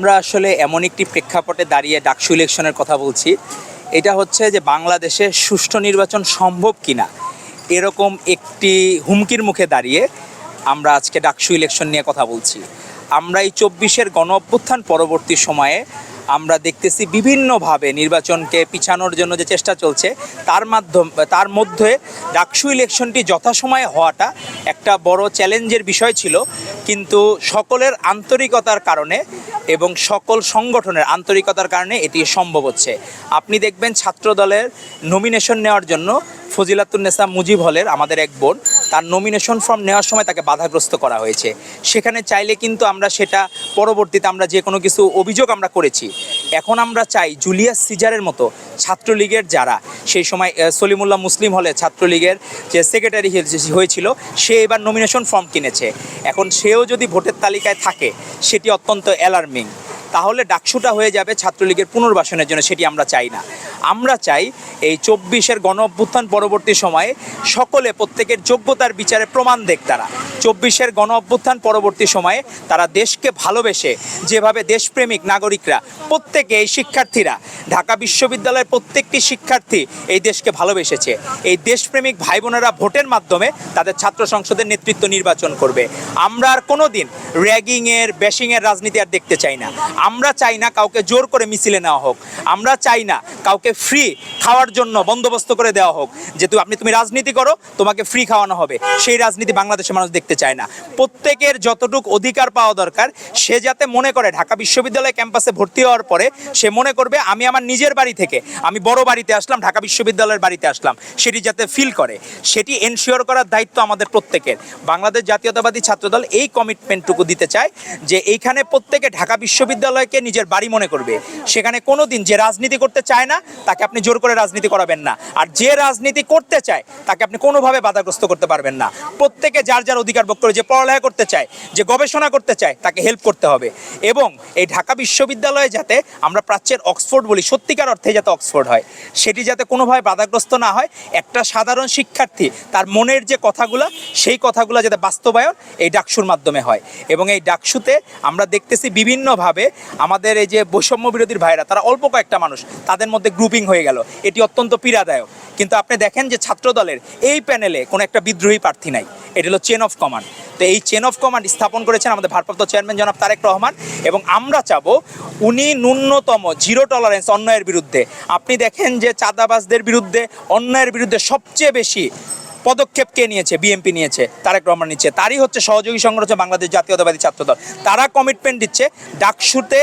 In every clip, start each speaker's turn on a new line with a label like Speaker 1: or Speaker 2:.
Speaker 1: আমরা আসলে এমন একটি প্রেক্ষাপটে দাঁড়িয়ে ডাকসু ইলেকশনের কথা বলছি, এটা হচ্ছে যে বাংলাদেশে সুষ্ঠু নির্বাচন সম্ভব কিনা, এরকম একটি হুমকির মুখে দাঁড়িয়ে আমরা আজকে ডাকসু ইলেকশন নিয়ে কথা বলছি। আমরা এই চব্বিশের গণ অভ্যুত্থান পরবর্তী সময়ে আমরা দেখতেছি বিভিন্নভাবে নির্বাচনকে পিছানোর জন্য যে চেষ্টা চলছে, তার মাধ্যম, তার মধ্যে ডাকসু ইলেকশনটি যথাসময়ে হওয়াটা একটা বড় চ্যালেঞ্জের বিষয় ছিল। কিন্তু সকলের আন্তরিকতার কারণে এবং সকল সংগঠনের আন্তরিকতার কারণে এটি সম্ভব হচ্ছে। আপনি দেখবেন ছাত্র দলের নমিনেশন নেওয়ার জন্য ফজিলাতুন্নেসা মুজিব হলের আমাদের এক বোন, তার নমিনেশন ফর্ম নেওয়ার সময় তাকে বাধাগ্রস্ত করা হয়েছে। সেখানে চাইলে কিন্তু আমরা সেটা পরবর্তীতে আমরা যে কোনো কিছু অভিযোগ আমরা করেছি এখন আমরা চাই জুলিয়াস সিজারের মতো ছাত্রলীগের যারা, সেই সময় সলিমুল্লাহ মুসলিম হলে ছাত্রলীগের যে সেক্রেটারি হয়েছিল, সে এবার নমিনেশন ফর্ম কিনেছে। এখন সেও যদি ভোটের তালিকায় থাকে, সেটি অত্যন্ত অ্যালার্মিং তাহলে ডাকসুটা হয়ে যাবে ছাত্রলীগের পুনর্বাসনের জন্য, সেটি আমরা চাই না। আমরা চাই এই চব্বিশের গণ অভ্যুত্থান পরবর্তী সময়ে সকলে প্রত্যেকের যোগ্যতার বিচারে প্রমাণ দেখ তারা। চব্বিশের গণ অভ্যুত্থান পরবর্তী সময়ে তারা দেশকে ভালোবেসে যেভাবে দেশপ্রেমিক নাগরিকরা, প্রত্যেকে এই শিক্ষার্থীরা, ঢাকা বিশ্ববিদ্যালয়ের প্রত্যেকটি শিক্ষার্থী এই দেশকে ভালোবেসেছে। এই দেশপ্রেমিক ভাই বোনেরা ভোটের মাধ্যমে তাদের ছাত্র সংসদের নেতৃত্ব নির্বাচন করবে। আমরা আর কোনো দিন র্যাগিংয়ের, ব্যাশিংয়ের রাজনীতি আর দেখতে চাই না। আমরা চাই না কাউকে জোর করে মিছিলে নেওয়া হোক। আমরা চাই না কাউকে ফ্রি খাওয়ার জন্য বন্দোবস্ত করে দেওয়া হোক। যেহেতু আপনি তুমি রাজনীতি করো, তোমাকে ফ্রি খাওয়ানো হবে। সেই রাজনীতি বাংলাদেশের মানুষ দেখতে চায় না। প্রত্যেকের যতটুক অধিকার পাওয়া দরকার, সে যাতে মনে করে ঢাকা বিশ্ববিদ্যালয় ক্যাম্পাসে ভর্তি হওয়ার পরে সে মনে করবে, আমি আমার নিজের বাড়ি থেকে, আমি বড় বাড়িতে আসলাম, ঢাকা বিশ্ববিদ্যালয়ের বাড়িতে আসলাম, সেটি যাতে ফিল করে। সেটি এনশিওর করার দায়িত্ব আমাদের প্রত্যেকের। বাংলাদেশ জাতীয়তাবাদী ছাত্রদল এই কমিটমেন্টটুকু দিতে চায় যে এইখানে প্রত্যেকে ঢাকা বিশ্ববিদ্যালয়কে নিজের বাড়ি মনে করবে। সেখানে কোনো দিন যে রাজনীতি করতে চায় না, তাকে আপনি জোর করে রাজনীতি করাবেন না। আর যে রাজনীতি করতে চায়, তাকে আপনি কোনোভাবে বাধাগ্রস্ত করতে পারবেন না। প্রত্যেকে যার যার অধিকার ভোগ করে যে পড়ালেখা করতে চায়, যে গবেষণা করতে চায়, তাকে হেল্প করতে হবে। এবং এই ঢাকা বিশ্ববিদ্যালয়ে যাতে আমরা প্রাচ্যের অক্সফোর্ড বলি, সত্যিকার অর্থে যাতে অক্সফোর্ড হয়, সেটি যাতে কোনোভাবে বাধাগ্রস্ত না হয়, একটা সাধারণ শিক্ষার্থী তার মনের যে কথাগুলো, সেই কথাগুলো যাতে বাস্তবায়ন এই ডাকসুর মাধ্যমে হয়। এবং এই ডাকসুতে আমরা দেখতেছি বিভিন্নভাবে আমাদের এই যে বৈষম্য বিরোধীর ভাইরা, তারা অল্প কয়েকটা মানুষ, তাদের মধ্যে গ্রুপিং হয়ে গেল। এটি অত্যন্ত পীড়াদায়ক। কিন্তু আপনি দেখেন যে ছাত্র দলের এই প্যানেলে কোনো একটা বিদ্রোহী প্রার্থী নাই। এটি হলো চেন অফ কমান্ড তো এই চেন অফ কমান্ড স্থাপন করেছেন আমাদের ভারপ্রাপ্ত চেয়ারম্যান জনাব তারেক রহমান এবং আমরা চাব উনি ন্যূনতম জিরো টলারেন্স অন্যায়ের বিরুদ্ধে। আপনি দেখেন যে চাঁদাবাজদের বিরুদ্ধে, অন্যায়ের বিরুদ্ধে সবচেয়ে বেশি পদক্ষেপ কে নিয়েছে? বিএনপি নিয়েছে, তারেক রহমান নিচ্ছে। তারই হচ্ছে সহযোগী সংগঠন বাংলাদেশ জাতীয়তাবাদী ছাত্রদল। তারা কমিটমেন্ট দিচ্ছে। ডাকসুতে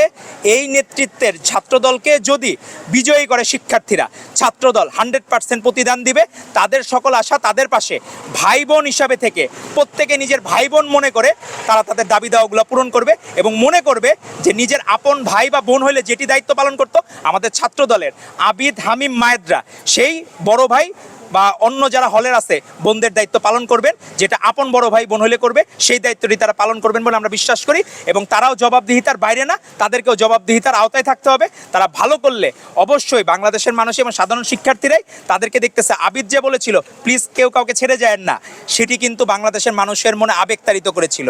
Speaker 1: এই নেতৃত্বের ছাত্রদলকে যদি বিজয়ী করে শিক্ষার্থীরা, ছাত্রদল হান্ড্রেড পার্সেন্ট প্রতিদান দিবে। তাদের সকল আশা তাদের পাশে। ভাই বোন হিসাবে থেকে প্রত্যেকে নিজের ভাই বোন মনে করে তারা তাদের দাবি দাওয়াগুলো পূরণ করবে এবং মনে করবে যে নিজের আপন ভাই বা বোন হলে যেটি দায়িত্ব পালন করতো আমাদের ছাত্রদলের আবিদ হামিম মায়েদরা, সেই বড় ভাই বা অন্য যারা হলের আছে, বোনদের দায়িত্ব পালন করবেন, যেটা আপন বড় ভাই বোন হলে করবে, সেই দায়িত্বটি তারা পালন করবেন বলে আমরা বিশ্বাস করি এবং তারাও জবাবদিহিতার বাইরে না, তাদেরকেও জবাবদিহিতার আওতায় থাকতে হবে। তারা ভালো করলে অবশ্যই বাংলাদেশের মানুষ এবং সাধারণ শিক্ষার্থীরাই তাদেরকে দেখতেছে। আবিদ যে বলেছিল, প্লিজ কেউ কাউকে ছেড়ে যায় না। সেটি কিন্তু বাংলাদেশের মানুষের মনে আবেগ আবেগতাড়িত করেছিল।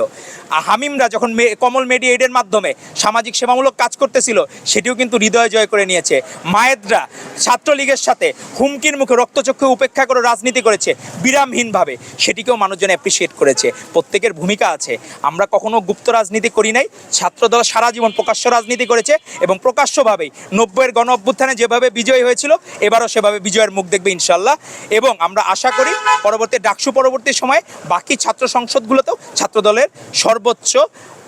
Speaker 1: আর হামিমরা যখন কমল মেডিয়েডের মাধ্যমে সামাজিক সেবামূলক কাজ করতেছিল, সেটিও কিন্তু হৃদয় জয় করে নিয়েছে। মায়েদরা ছাত্রলীগের সাথে হুমকির মুখে রক্তচক্ষু উপেক্ষা করে রাজনীতি করেছে বিরামহীনভাবে। সেটিকেও মানুষজন অ্যাপ্রিসিয়েট করেছে। প্রত্যেকের ভূমিকা আছে। আমরা কখনো গুপ্ত রাজনীতি করি নাই। ছাত্রদল সারা জীবন প্রকাশ্য রাজনীতি করেছে এবং প্রকাশ্যভাবেই নব্বইয়ের গণ অভ্যুত্থানে যেভাবে বিজয় হয়েছিল, এবারও সেভাবে বিজয়ের মুখ দেখবে ইনশাল্লাহ এবং আমরা আশা করি পরবর্তী ডাকসু পরবর্তী সময়ে বাকি ছাত্র সংসদগুলোতেও ছাত্রদলের সর্বোচ্চ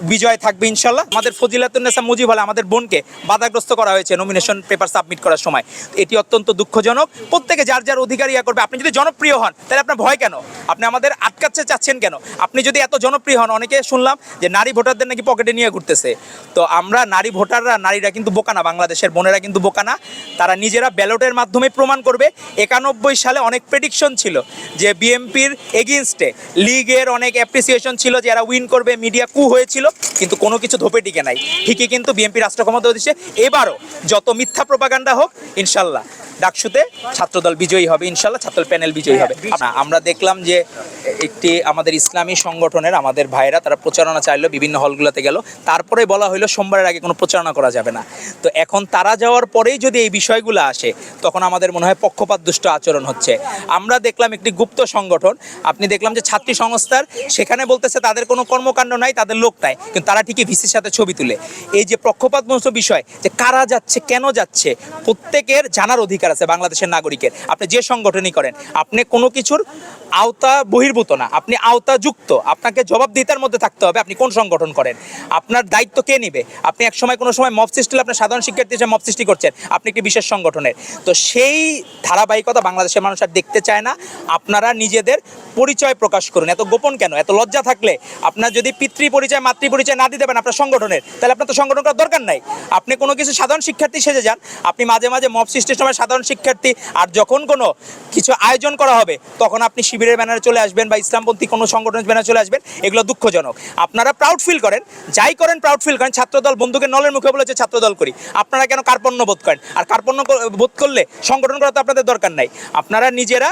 Speaker 1: বিজয় থাকবে ইনশাল্লাহ। আমাদের ফজিলাতুন্নেসা মুজিব হলে আমাদের বোনকে বাধাগ্রস্ত করা হয়েছে নমিনেশন পেপার সাবমিট করার সময়। এটি অত্যন্ত দুঃখজনক। প্রত্যেকে যার যার অধিকার ইয়া করবে। আপনি যদি জনপ্রিয় হন, তাহলে আপনার ভয় কেন? আপনি আমাদের আটকাচ্ছে চাচ্ছেন কেন? আপনি যদি এত জনপ্রিয় হন, অনেকে শুনলাম যে নারী ভোটারদের নাকি পকেটে নিয়ে ঘুরতেছে। তো আমরা নারী ভোটাররা, নারীরা কিন্তু বোকা না, বাংলাদেশের বোনেরা কিন্তু বোকা না। তারা নিজেরা ব্যালটের মাধ্যমে প্রমাণ করবে। একানব্বই সালে অনেক প্রেডিকশন ছিল যে বিএমপির এগেনস্টে লিগের অনেক অ্যাপ্রিসিয়েশন ছিল যে এরা উইন করবে। মিডিয়া কু হয়েছিল। কিন্তু কোনো কিছু ধোপে টিকে নাই। ঠিকই কিন্তু বিএনপি রাষ্ট্র ক্ষমতা দিচ্ছে এবারও যত মিথ্যা প্রপাগান্ডা হোক, ইনশাল্লাহ। ডাকসুতে ছাত্রদল বিজয়ী হবে ইনশাল্লাহ ছাত্র প্যানেল বিজয়ী হবে। না, আমরা দেখলাম যে একটি আমাদের ইসলামী সংগঠনের আমাদের ভাইরা তারা প্রচারণা চাইলো বিভিন্ন হলগুলোতে গেল। তারপরে বলা হলো সোমবারের আগে কোনো প্রচারণা করা যাবে না। তো এখন তারা যাওয়ার পরেই যদি এই বিষয়গুলো আসে তখন আমাদের মনে হয় পক্ষপাত দুষ্ট আচরণ হচ্ছে। আমরা দেখলাম একটি গুপ্ত সংগঠন আপনি দেখলাম যে ছাত্রী সংস্থার সেখানে বলতেছে তাদের কোনো কর্মকাণ্ড নাই তাদের লোক নাই কিন্তু তারা ঠিকই ভিসির সাথে ছবি তুলে। এই যে পক্ষপাতমুক্ত বিষয় যে কারা যাচ্ছে কেন যাচ্ছে প্রত্যেকের জানার অধিকার আছে বাংলাদেশের নাগরিকের। আপনি যে সংগঠনই করেন, আপনি কোনো কিছুর আওতা বহির্ভূত না, আপনি আওতাযুক্ত আপনাকে জবাবদিহিতার মধ্যে থাকতে হবে আপনি কোন সংগঠন করেন। আপনার দায়িত্ব কে নিবে? আপনি এক সময় কোনো সময় মব সৃষ্টি আপনার সাধারণ শিক্ষার্থী হিসেবে মব সৃষ্টি করছেন, আপনি একটি বিশেষ সংগঠনের? তো সেই ধারাবাহিকতা বাংলাদেশের মানুষ আর দেখতে চায় না। আপনারা নিজেদের পরিচয় প্রকাশ করুন। এত গোপন কেন? এত লজ্জা থাকলে আপনার যদি পিতৃ পরিচয় মাতৃ পরিচয় না দিতে পারেন আপনার সংগঠনের, তাহলে আপনার তো সংগঠন করার দরকার নাই। আপনি কোনো কিছু সাধারণ শিক্ষার্থী সেজে যান। আপনি মাঝে মাঝে মব সৃষ্টির সময় সাধারণ শিক্ষার্থী, আর যখন কোনো কিছু আয়োজন করা হবে, তখন আপনি শিবিরের ব্যানারে চলে আসবেন বা ইসলামপন্থী কোনো সংগঠনের ব্যানারে চলে আসবেন, এগুলো দুঃখজনক। আপনারা প্রাউড ফিল করেন, যাই করেন প্রাউড ফিল করেন, ছাত্রদল বন্ধুকের নলের মুখে বলেছে ছাত্রদল করি। আপনারা কেন কার্পণ্য বোধ করেন? আর কার্পণ্য বোধ করলে সংগঠন করা তো আপনাদের দরকার নাই। আপনারা নিজেরা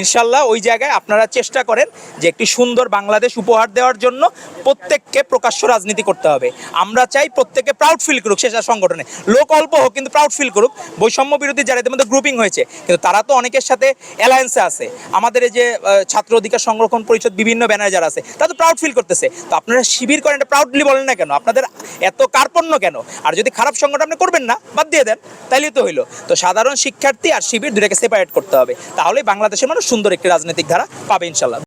Speaker 1: ইনশাল্লাহ ওই জায়গায় আপনারা চেষ্টা করেন যে একটি সুন্দর বাংলাদেশ উপহার দেওয়ার জন্য প্রত্যেককে প্রকাশ্য রাজনীতি করতে হবে। আমরা চাই প্রত্যেকে প্রাউড ফিল করুক শেষা সংগঠনে। লোক অল্প হোক, কিন্তু প্রাউড ফিল করুক। বৈষম্য বিরোধী যারা মধ্যে গ্রুপিং হয়েছে। কিন্তু তারা তো অনেকের সাথে অ্যালায়েন্সে আছে। আমাদের এই যে ছাত্র অধিকার সংরক্ষণ পরিষদ বিভিন্ন ব্যানার যারা আছে, তারা তো প্রাউড ফিল করতেছে। তো আপনারা শিবির করেন, এটা প্রাউডলি বলেন না কেন? আপনাদের এত কার্পণ্য কেন? আর যদি খারাপ সংগঠন আপনি করবেন না, বাদ দিয়ে দেন, তাইলেই তো হইল। তো সাধারণ শিক্ষার্থী আর শিবির দুটাকে সেপারেট করতে হবে। তাহলেই বাংলাদেশের মানুষ সুন্দর একটি রাজনৈতিক ধারা পাবে ইনশাল্লাহ